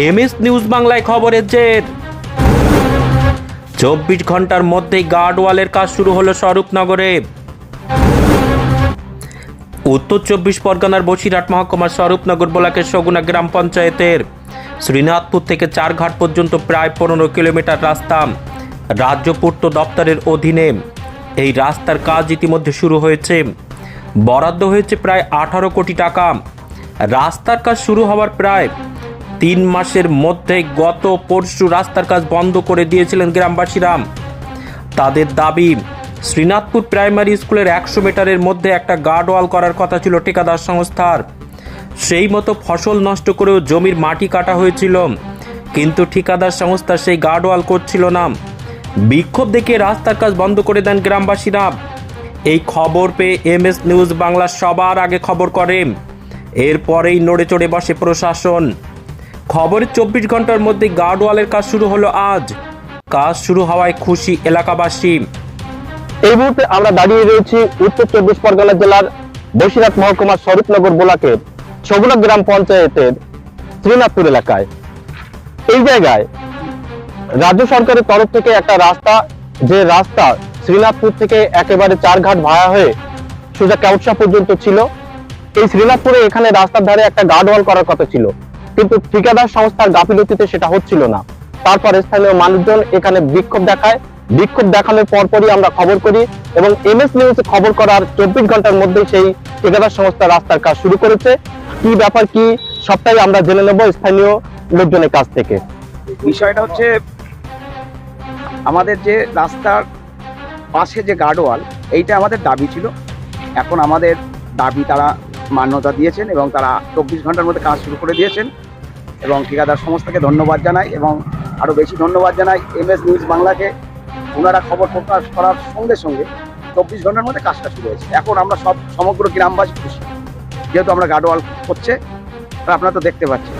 MS news বাংলায় খবরের জের। চব্বিশ ঘণ্টার মধ্যেই গার্ডওয়ালের কাজ শুরু হলো স্বরূপনগরে। উত্তর চব্বিশ পরগনার বসিরহাট মহকুমার স্বরূপনগর ব্লকের সগুনা গ্রাম পঞ্চায়েতের শ্রীনাথপুর থেকে চারঘাট পর্যন্ত প্রায় পনেরো কিলোমিটার রাস্তা রাজ্য পূর্ত দপ্তরের অধীনে। এই রাস্তার কাজ ইতিমধ্যে শুরু হয়েছে। বরাদ্দ হয়েছে প্রায় আঠারো কোটি টাকা। রাস্তার কাজ শুরু হওয়ার প্রায় তিন মাসের মধ্যে গত পরশু রাস্তার কাজ বন্ধ করে দিয়েছিলেন গ্রামবাসীরা। তাদের দাবি, শ্রীনাথপুর প্রাইমারি স্কুলের একশো মিটারের মধ্যে একটা গার্ডওয়াল করার কথা ছিল ঠিকাদার সংস্থার। সেই মতো ফসল নষ্ট করেও জমির মাটি কাটা হয়েছিল। কিন্তু ঠিকাদার সংস্থা সেই গার্ডওয়াল করছিল না। বিক্ষোভ দেখে রাস্তার কাজ বন্ধ করে দেন গ্রামবাসীরা। এই খবর পেয়ে এম এস নিউজ বাংলা সবার আগে খবর করে। এরপরেই নড়ে চড়ে বসে প্রশাসন। খবরের চব্বিশ ঘণ্টার মধ্যে গার্ডওয়ালের কাজ শুরু হলো আজ। কাজ শুরু হওয়ায় খুশি এলাকাবাসী। এই মুহূর্তে আমরা দাঁড়িয়ে রয়েছি উত্তর চব্বিশ পরগনা জেলার বসিরহাট মহকুমার স্বরূপনগর ব্লকের সগুনা গ্রাম পঞ্চায়েতের শ্রীনাথপুর এলাকায়। এই জায়গায় রাজ্য সরকারের তরফ থেকে একটা রাস্তা, যে রাস্তা শ্রীনাথপুর থেকে একেবারে চারঘাট ভায়া হয়ে সোজা কেউটসা পর্যন্ত ছিল। এই শ্রীনাথপুরে এখানে রাস্তার ধারে একটা গার্ডওয়াল করার কথা ছিল। কিন্তু ঠিকাদার সংস্থার গাফিলতিতে সেটা হচ্ছিল না। তারপর স্থানীয় মানুষজন এখানে বিক্ষোভ দেখায়। বিক্ষোভ দেখানোর পরপরই আমরা খবর করি এবং এম এস নিউজে খবর করার চব্বিশ ঘণ্টার মধ্যেই সেই ঠিকাদার সংস্থা রাস্তার কাজ শুরু করেছে। কি ব্যাপার, কি সবটাই আমরা জেনে নেব স্থানীয় লোকজনের কাছ থেকে। বিষয়টা হচ্ছে, আমাদের যে রাস্তার পাশে যে গার্ডওয়াল, এইটা আমাদের দাবি ছিল। এখন আমাদের দাবি তারা মান্যতা দিয়েছেন এবং তারা চব্বিশ ঘণ্টার মধ্যে কাজ শুরু করে দিয়েছেন। এবং ঠিকাদার সংস্থাকে ধন্যবাদ জানাই এবং আরও বেশি ধন্যবাদ জানাই এম এস নিউজ বাংলাকে। ওনারা খবর প্রকাশ করার সঙ্গে সঙ্গে চব্বিশ ঘণ্টার মধ্যে কাজটা শুরু হয়েছে। এখন আমরা সব সমগ্র গ্রামবাসী খুশি। যেহেতু আমরা গার্ডওয়াল করছে আপনারা তো দেখতে পাচ্ছেন।